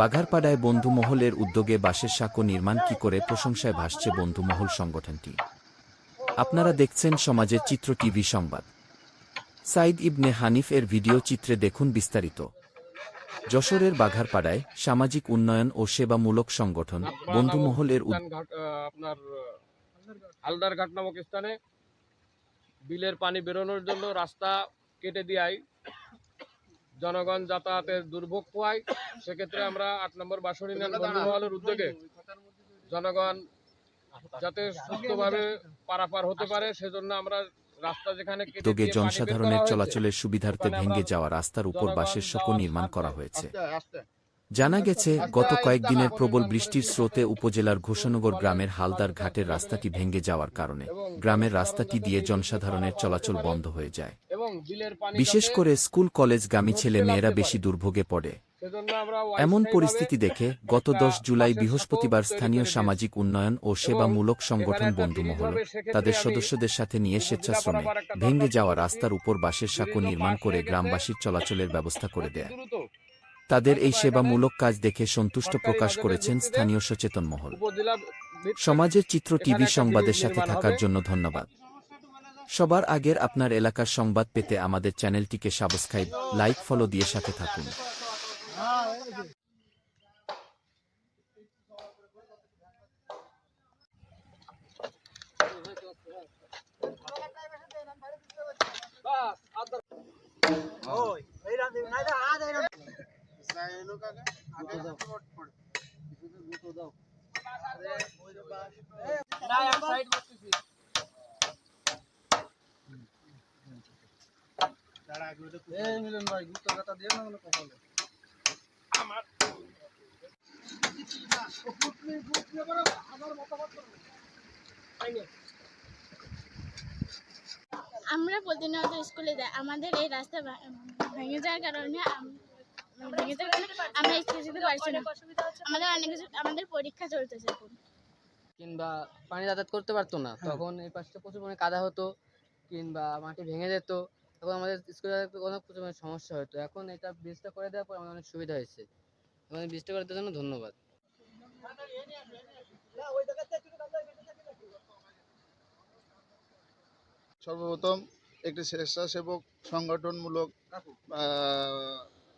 বাঘারপাড়ায় বন্ধুমহলের উদ্যোগে বাঁশের সাঁকো নির্মাণ কি করে প্রশংসায় ভাসছে বন্ধুমহল সংগঠনটি। আপনারা দেখছেন সমাজের চিত্র টিভি সংবাদ। সাইদ ইবনে হানিফ এর ভিডিও চিত্রে দেখুন বিস্তারিত। যশোরের বাঘারপাড়ায় সামাজিক উন্নয়ন ও সেবামূলক সংগঠন বন্ধুমহলের আপনার নামক স্থানে বিলের পানি বেরোনোর জন্য রাস্তা কেটে দেওয়ায় জনগণ যাতায়াতের দুর্ভোগ পোয়ায় সেক্ষেত্রে আমরা আট নম্বর বাসনী বন্ধুমহলের উদ্যোগে জনগণ যাতে সুস্থভাবে পারাপার হতে পারে সেজন্য আমরা উদ্যোগে জনসাধারণের চলাচলের সুবিধার্থে ভেঙে যাওয়া রাস্তার উপর বাসের বাঁশের সাঁকো যাওয়ার নির্মাণ করা হয়েছে। জানা গেছে গত কয়েকদিনের প্রবল বৃষ্টির স্রোতে উপজেলার ঘোষনগর গ্রামের হালদার ঘাটের রাস্তাটি ভেঙে যাওয়ার কারণে গ্রামের রাস্তাটি দিয়ে জনসাধারণের চলাচল বন্ধ হয়ে যায়। বিশেষ করে স্কুল কলেজগামী ছেলে মেয়েরা বেশি দুর্ভোগে পড়ে। এমন পরিস্থিতি দেখে গত দশ জুলাই বৃহস্পতিবার স্থানীয় সামাজিক উন্নয়ন ও সেবামূলক সংগঠন বন্ধুমহল তাদের সদস্যদের সাথে নিয়ে স্বেচ্ছাশ্রমে ভেঙে যাওয়া রাস্তার উপর বাঁশের সাঁকো নির্মাণ করে গ্রামবাসীর চলাচলের ব্যবস্থা করে দেয়। তাদের এই সেবামূলক কাজ দেখে সন্তুষ্ট প্রকাশ করেছেন স্থানীয় সচেতন মহল। সমাজের চিত্র টিভি সংবাদের সাথে থাকার জন্য ধন্যবাদ। সবার আগের আপনার এলাকার সংবাদ পেতে আমাদের চ্যানেলটিকে সাবস্ক্রাইব লাইক ফলো দিয়ে সাথে থাকুন। আমরা প্রতিনিয়ত স্কুলে যাই। আমাদের এই রাস্তা ভেঙে যাওয়ার কারণে ভেঙে যাওয়ার কারণে আমরা স্কুলে যেতে পারছি না। আমাদের অনেক কিছু আমাদের পরীক্ষা চলতেছে এখন। কিংবা পানি যাতায়াত করতে পারতো না। তখন এই পাশটা প্রচুর পরিমাণে কাদা হতো কিংবা মাটি ভেঙে যেত। তখন আমাদের স্কুলে অনেক প্রচুর সমস্যা হতো এখন এটা ব্রিজটা করে দেওয়ার পর আমাদের অনেক সুবিধা হয়েছে। এই ব্রিজটা করে দেওয়ার জন্য ধন্যবাদ। সর্বপ্রথম একটি স্বেচ্ছাসেবক সংগঠনমূলক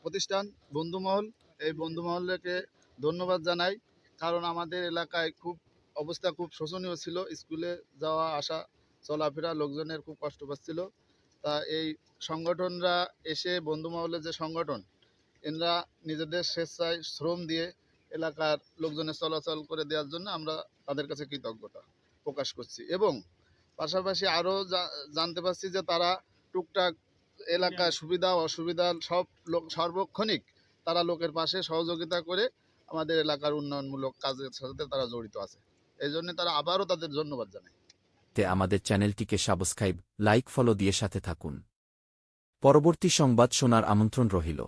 প্রতিষ্ঠান বন্ধুমহল। এই বন্ধুমহলকে ধন্যবাদ জানাই, কারণ আমাদের এলাকায় খুব অবস্থা খুব শোচনীয় ছিল। স্কুলে যাওয়া, আসা, চলাফেরা, লোকজনের খুব কষ্ট পাচ্ছিল। তা এই সংগঠনরা এসে বন্ধু বন্ধুমহলের যে সংগঠন, এনরা নিজেদের স্বেচ্ছায় শ্রম দিয়ে এলাকার লোকজনের চলাচল করে দেওয়ার জন্য আমরা তাদের কাছে কৃতজ্ঞতা প্রকাশ করছি। এবং পাশাপাশি আরও জানতে পারছি যে তারা টুকটাক এলাকার সুবিধা, অসুবিধা সব লোক, সর্বক্ষণিক তারা লোকের পাশে সহযোগিতা করে আমাদের এলাকার উন্নয়নমূলক কাজের সাথে তারা জড়িত আছে। এই জন্য তারা আবারও তাদের ধন্যবাদ জানাই। তে আমাদের চ্যানেলটিকে সাবস্ক্রাইব লাইক ফলো দিয়ে সাথে থাকুন। পরবর্তী সংবাদ শোনার আমন্ত্রণ রহিল